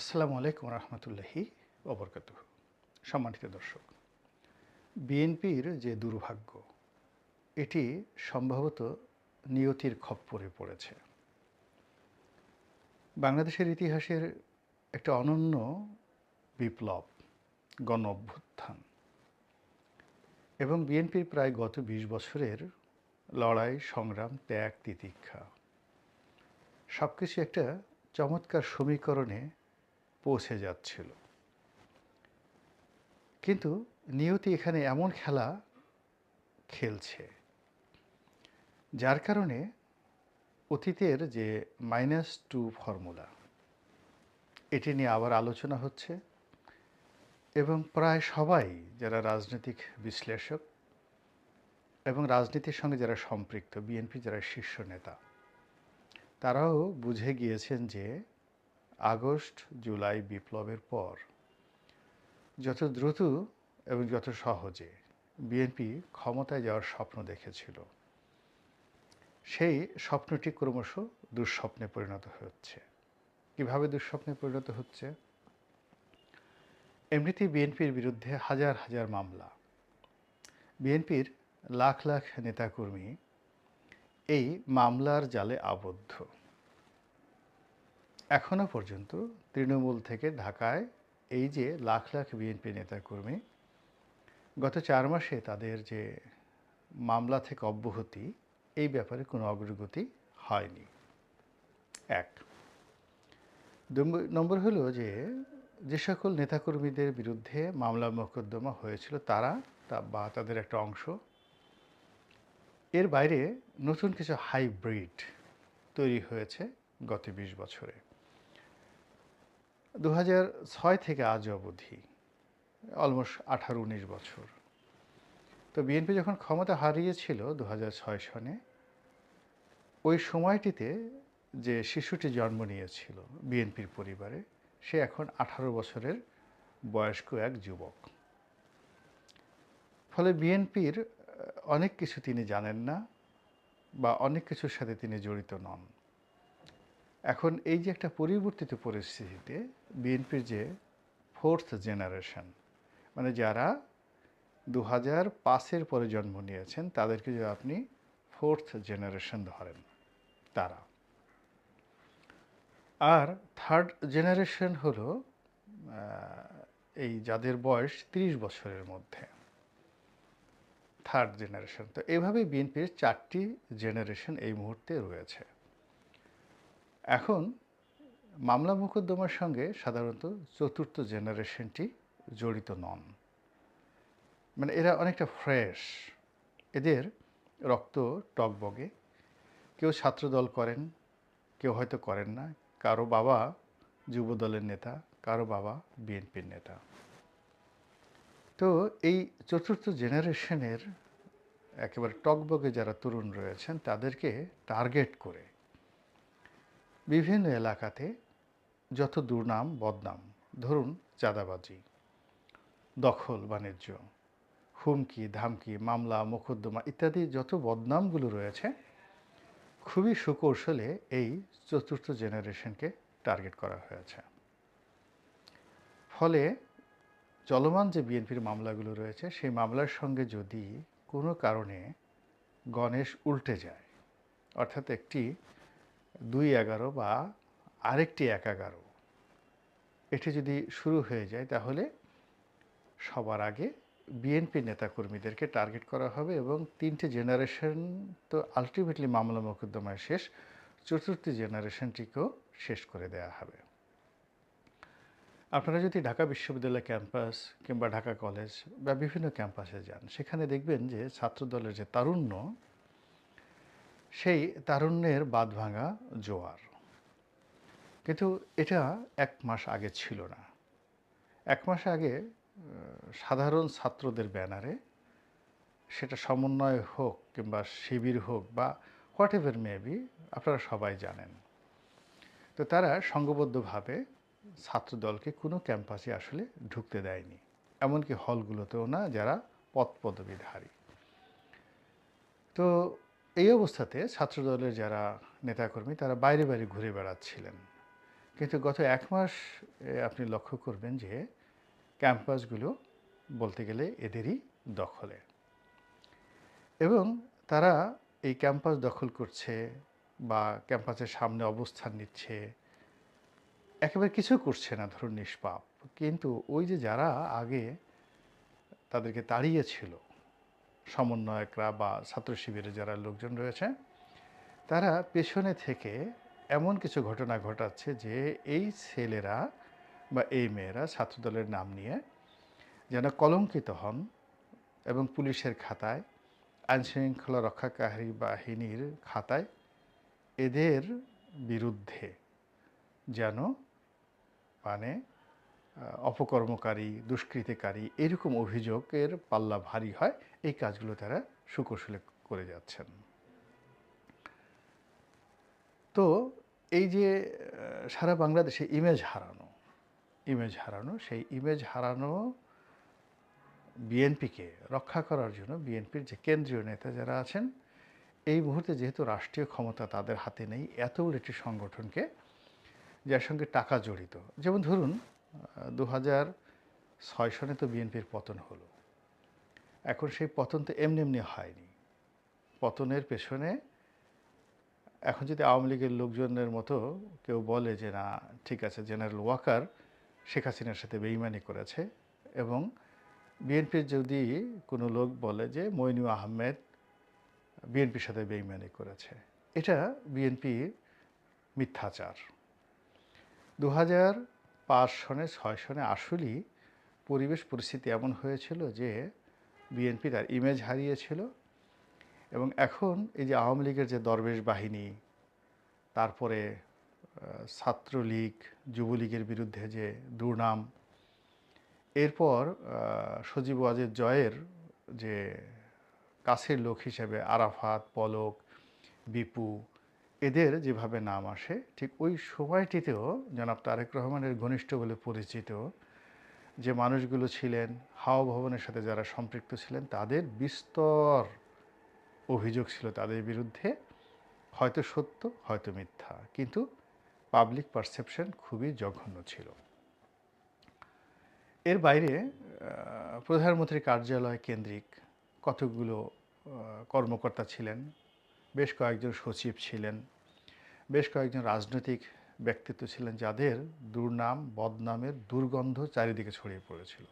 আসসালামু আলাইকুম রহমতুল্লাহি ওবরকাত সম্মানিত দর্শক, বিএনপির যে দুর্ভাগ্য, এটি সম্ভবত নিয়তির খপ্পরে পড়েছে। বাংলাদেশের ইতিহাসের একটা অনন্য বিপ্লব গণ অভ্যুত্থান এবং বিএনপির প্রায় গত বিশ বছরের লড়াই, সংগ্রাম, ত্যাগ, তিতিক্ষা সব কিছু একটা চমৎকার সমীকরণে পৌঁছে যাচ্ছিল। কিন্তু নিয়তি এখানে এমন খেলা খেলছে, যার কারণে অতীতের যে মাইনাস টু ফর্মুলা এটি নিয়ে আবার আলোচনা হচ্ছে এবং প্রায় সবাই যারা রাজনৈতিক বিশ্লেষক এবং রাজনীতির সঙ্গে যারা সম্পৃক্ত বিএনপি যারা শীর্ষ নেতা, তারাও বুঝে গিয়েছেন যে আগস্ট জুলাই বিপ্লবের পর, যত দ্রুত এবং যত সহজে বিএনপি ক্ষমতায় যাওয়ার স্বপ্ন দেখেছিল, সেই স্বপ্নটি ক্রমশ দুঃস্বপ্নে পরিণত হচ্ছে। কীভাবে দুঃস্বপ্নে পরিণত হচ্ছে? এমনিতেই বিএনপির বিরুদ্ধে হাজার হাজার মামলা। বিএনপির লাখ লাখ নেতাকর্মী এই মামলার জালে আবদ্ধ। এখনও পর্যন্ত তৃণমূল থেকে ঢাকায় এই যে লাখ লাখ বিএনপি নেতাকর্মী গত চার মাসে তাদের যে মামলা থেকে অব্যাহতি, এই ব্যাপারে কোনো অগ্রগতি হয়নি। এক। নম্বর হলো যে যে সকল নেতাকর্মীদের বিরুদ্ধে মামলা মোকদ্দমা হয়েছিল তারা, তা বা তাদের একটা অংশ। এর বাইরে নতুন কিছু হাইব্রিড তৈরি হয়েছে গত বিশ বছরে। দু ছয় থেকে আজ অবধি অলমোস্ট আঠারো, উনিশ বছর। তো বিএনপি যখন ক্ষমতা হারিয়েছিল দু ছয় সনে, ওই সময়টিতে যে শিশুটি জন্ম নিয়েছিল বিএনপির পরিবারে, সে এখন আঠারো বছরের বয়স্ক এক যুবক। ফলে বিএনপির অনেক কিছু তিনি জানেন না বা অনেক কিছুর সাথে তিনি জড়িত নন। এখন এই যে একটা পরিবর্তিত পরিস্থিতিতে বিএনপির যে ফোর্থ জেনারেশন মানে যারা দু হাজার পাঁচের পরে জন্ম নিয়েছেন, তাদেরকে যদি আপনি ফোর্থ জেনারেশন ধরেন, তারা। আর থার্ড জেনারেশন হলো এই যাদের বয়স তিরিশ বছরের মধ্যে। থার্ড জেনারেশন তো এভাবে বিএনপির চারটি জেনারেশন এই মুহূর্তে রয়েছে। এখন মামলা মোকদ্দমার সঙ্গে সাধারণত চতুর্থ জেনারেশনটি জড়িত নন। মানে এরা অনেকটা ফ্রেশ। এদের রক্ত টকবগে কেউ ছাত্রদল করেন, কেউ হয়তো করেন না। কারও বাবা যুবদলের নেতা, কারও বাবা বিএনপির নেতা। তো এই চতুর্থ জেনারেশনের একেবারে টকবগে যারা তরুণ রয়েছেন, তাদেরকে টার্গেট করে বিভিন্ন এলাকাতে যত দুর্নাম, বদনাম, ধরুন চাঁদাবাজি, দখল, বাণিজ্য, হুমকি, ধামকি, মামলা, মোকদ্দমা ইত্যাদি যত বদনামগুলো রয়েছে, খুবই সুকৌশলে এই চতুর্থ জেনারেশনকে টার্গেট করা হয়েছে। ফলে চলমান যে বিএনপির মামলাগুলো রয়েছে, সেই মামলার সঙ্গে যদি কোনো কারণে গণেশ উল্টে যায়, অর্থাৎ একটি দুই এগারো বা আরেকটি এক এগারো। এটি যদি শুরু হয়ে যায়, তাহলে সবার আগে বিএনপি নেতাকর্মীদেরকে টার্গেট করা হবে এবং তিনটে জেনারেশন তো আলটিমেটলি মামলা মোকদ্দমায় শেষ, চতুর্থ জেনারেশনটিকেও শেষ করে দেওয়া হবে। আপনারা যদি ঢাকা বিশ্ববিদ্যালয় ক্যাম্পাস কিংবা ঢাকা কলেজ বা বিভিন্ন ক্যাম্পাসে যান, সেখানে দেখবেন যে ছাত্রদলের যে তারুণ্য সেই তারুণ্যের বাঁধ ভাঙা জোয়ার। কিন্তু এটা এক মাস আগে ছিল না। এক মাস আগে সাধারণ ছাত্রদের ব্যানারে সেটা সমন্বয় হোক কিংবা শিবির হোক বা হোয়াট এভার মেবি আপনারা সবাই জানেন। তো তারা সংঘবদ্ধভাবে ছাত্রদলকে কোনো ক্যাম্পাসে আসলে ঢুকতে দেয়নি। এমনকি হলগুলোতেও না, যারা পদ পদবীধারী। তো এই অবস্থাতে ছাত্রদলের যারা নেতাকর্মী, তারা বাইরে বাইরে ঘুরে বেড়াচ্ছিলেন। কিন্তু গত এক মাস আপনি লক্ষ্য করবেন যে ক্যাম্পাসগুলো বলতে গেলে এদেরই দখলে। এবং তারা এই ক্যাম্পাস দখল করছে বা ক্যাম্পাসের সামনে অবস্থান নিচ্ছে। একেবারে কিছু করছে না, ধরুন নিষ্পাপ। কিন্তু ওই যে যারা আগে তাদেরকে তাড়িয়েছিল সমন্বয়করা বা ছাত্র শিবিরে যারা লোকজন রয়েছে, তারা পেছনে থেকে এমন কিছু ঘটনা ঘটাচ্ছে যে এই ছেলেরা বা এই মেয়েরা ছাত্রদলের নাম নিয়ে যেন কলঙ্কিত হন এবং পুলিশের খাতায়, আইনশৃঙ্খলা রক্ষাকারী বাহিনীর খাতায় এদের বিরুদ্ধে যেন মানে অপকর্মকারী, দুষ্কৃতিকারী এরকম অভিযোগের পাল্লা ভারী হয়। এই কাজগুলো তারা সুকৌশলে করে যাচ্ছেন। তো এই যে সারা বাংলাদেশে ইমেজ হারানো ইমেজ হারানো, সেই ইমেজ হারানো বিএনপিকে রক্ষা করার জন্য বিএনপির যে কেন্দ্রীয় নেতা যারা আছেন, এই মুহূর্তে যেহেতু রাষ্ট্রীয় ক্ষমতা তাদের হাতে নেই এত বড় একটি সংগঠনকে যার সঙ্গে টাকা জড়িত। যেমন ধরুন দু হাজার ছয় সনে তো বিএনপির পতন হলো। এখন সেই পতন তো এমনি এমনি হয়নি। পতনের পেছনে এখন যদি আওয়ামী লীগের লোকজনের মতো কেউ বলে যে, না, ঠিক আছে, জেনারেল ওয়াকার শেখ হাসিনার সাথে বেইমানি করেছে, এবং বিএনপির যদি কোনো লোক বলে যে মইনু আহমেদ বিএনপির সাথে বেইমানি করেছে, এটা বিএনপির মিথ্যাচার। দু হাজার পাঁচ সনে ছয় সনে আসলেই পরিবেশ পরিস্থিতি এমন হয়েছিল যে বিএনপি তার ইমেজ হারিয়েছিল এবং এখন এই যে আওয়ামী লীগের যে দরবেশ বাহিনী, তারপরে ছাত্রলীগ, যুবলীগের বিরুদ্ধে যে দুর্নাম, এরপর সজীব ওয়াজেদ জয়ের যে কাছের লোক হিসেবে আরাফাত, পলক, বিপু, এদের যেভাবে নাম আসে, ঠিক ওই সময়টিতেও জনাব তারেক রহমানের ঘনিষ্ঠ বলে পরিচিত যে মানুষগুলো ছিলেন হাওয়া ভবনের সাথে যারা সম্পৃক্ত ছিলেন, তাদের বিস্তর অভিযোগ ছিল তাদের বিরুদ্ধে, হয়তো সত্য, হয়তো মিথ্যা। কিন্তু পাবলিক পারসেপশন খুবই জঘন্য ছিল। এর বাইরে প্রধানমন্ত্রীর কার্যালয় কেন্দ্রিক কতগুলো কর্মকর্তা ছিলেন, বেশ কয়েকজন সচিব ছিলেন, বেশ কয়েকজন রাজনৈতিক ব্যক্তিত্ব ছিলেন যাদের দুর্নাম, বদনামের দুর্গন্ধ চারিদিকে ছড়িয়ে পড়েছিল।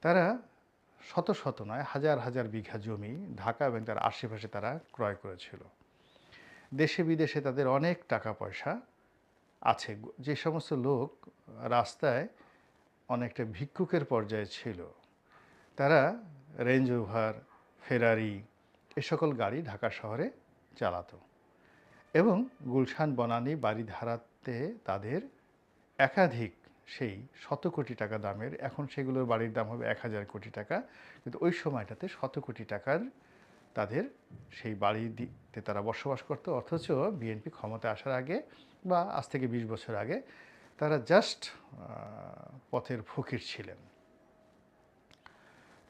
তারা শত শত নয়, হাজার হাজার বিঘা জমি ঢাকা এবং তার আশেপাশে তারা ক্রয় করেছিল। দেশে বিদেশে তাদের অনেক টাকা পয়সা আছে। যে সমস্ত লোক রাস্তায় অনেকটা ভিক্ষুকের পর্যায়ে ছিল, তারা রেঞ্জ ওভার, ফেরারি, এ সকল গাড়ি ঢাকা শহরে চালাতো। এবং গুলশান বনানী বাড়িধারাতে তাদের একাধিক সেই শত কোটি টাকা দামের, এখন সেগুলোর বাড়ির দাম হবে এক হাজার কোটি টাকা, কিন্তু ওই সময়টাতে শত কোটি টাকার তাদের সেই বাড়িতে তারা বসবাস করতো, অথচ বিএনপি ক্ষমতা আসার আগে বা আজ থেকে বিশ বছর আগে তারা জাস্ট পথের ফকির ছিলেন।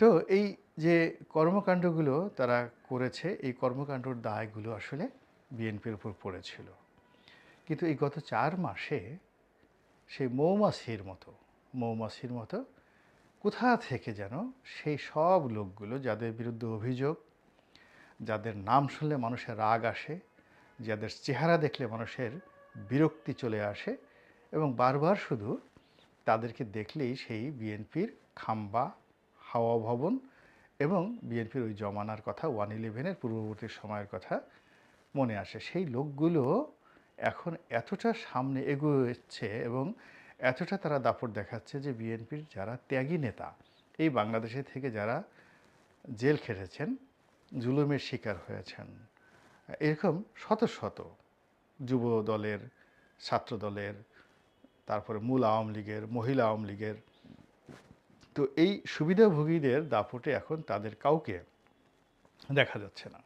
তো এই যে কর্মকাণ্ডগুলো তারা করেছে, এই কর্মকাণ্ডর দায়গুলো আসলে বিএনপির উপর পড়েছিল। কিন্তু এই গত চার মাসে সেই মৌমাছির মতো মৌমাছির মতো কোথা থেকে যেন সেই সব লোকগুলো যাদের বিরুদ্ধে অভিযোগ, যাদের নাম শুনলে মানুষের রাগ আসে, যাদের চেহারা দেখলে মানুষের বিরক্তি চলে আসে এবং বারবার শুধু তাদেরকে দেখলেই সেই বিএনপির খাম্বা, হাওয়া ভবন এবং বিএনপির ওই জমানার কথা, ওয়ান ইলেভেনের পূর্ববর্তী সময়ের কথা মনে আসে। সেই লোকগুলো এখন এতটা সামনে এগোচ্ছে এবং এতটা তারা দাপট দেখাচ্ছে যে বিএনপির যারা ত্যাগী নেতা, এই বাংলাদেশে থেকে যারা জেল খেটেছেন, জুলুমের শিকার হয়েছেন, এরকম শত শত যুব দলের, ছাত্র দলের, তারপরে মূল আওয়ামী লীগের, মহিলা আওয়ামী লীগের, তো এই সুবিধাভোগীদের দাপটে এখন তাদের কাউকে দেখা যাচ্ছে না।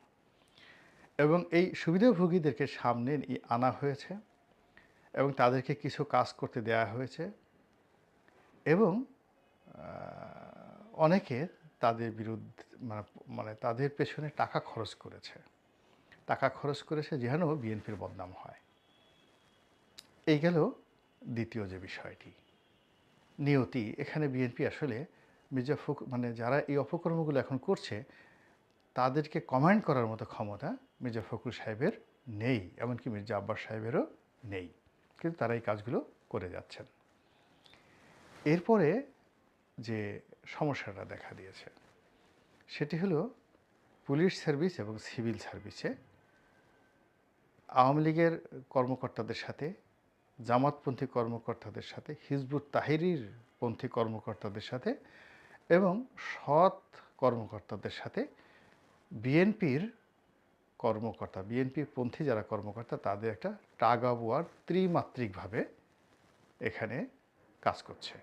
এবং এই সুবিধাভোগীদেরকে সামনে আনা হয়েছে এবং তাদেরকে কিছু কাজ করতে দেয়া হয়েছে এবং অনেকে তাদের বিরুদ্ধে মানে মানে তাদের পেছনে টাকা খরচ করেছে। টাকা খরচ করেছে যেন বিএনপির বদনাম হয়। এই গেল দ্বিতীয় যে বিষয়টি, নিয়তি। এখানে বিএনপি আসলে মির্জা ফখ মানে যারা এই অপকর্মগুলো এখন করছে তাদেরকে কমান্ড করার মতো ক্ষমতা মির্জা ফখরুল সাহেবের নেই, এমনকি মির্জা আব্বাস সাহেবেরও নেই। কিন্তু তারা এই কাজগুলো করে যাচ্ছেন। এরপরে যে সমস্যাটা দেখা দিয়েছে, সেটি হলো পুলিশ সার্ভিস এবং সিভিল সার্ভিসে আওয়ামী লীগের কর্মকর্তাদের সাথে, জামাতপন্থী কর্মকর্তাদের সাথে, হিজবুত তাহিরির পন্থী কর্মকর্তাদের সাথে এবং সৎ কর্মকর্তাদের সাথে বিএনপির কর্মকর্তা, বিএনপির পন্থী যারা কর্মকর্তা, তাদের একটা টাগ অফ ওয়ার ত্রিমাত্রিকভাবে এখানে কাজ করছে।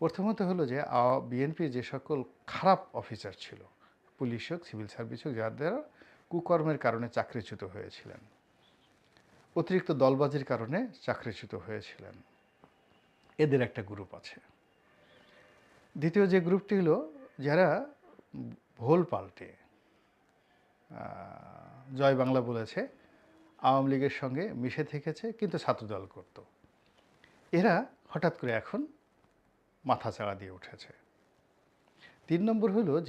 প্রথমত হলো যে বিএনপির যে সকল খারাপ অফিসার ছিল, পুলিশ হোক, সিভিল সার্ভিস হোক যাদের কুকর্মের কারণে চাকরিচ্যুত হয়েছিলেন, অতিরিক্ত দলবাজির কারণে চাকরিচ্যুত হয়েছিলেন, এদের একটা গ্রুপ আছে। দ্বিতীয় যে গ্রুপটি হলো, যারা ভোল পাল্টে জয় বাংলা বলেছে, আওয়ামী লীগের সঙ্গে মিশে থেকেছে, কিন্তু ছাত্রদল করত। এরা হঠাৎ করে এখন মাথা চাড়া দিয়ে উঠেছে। তিন নম্বর হলো যে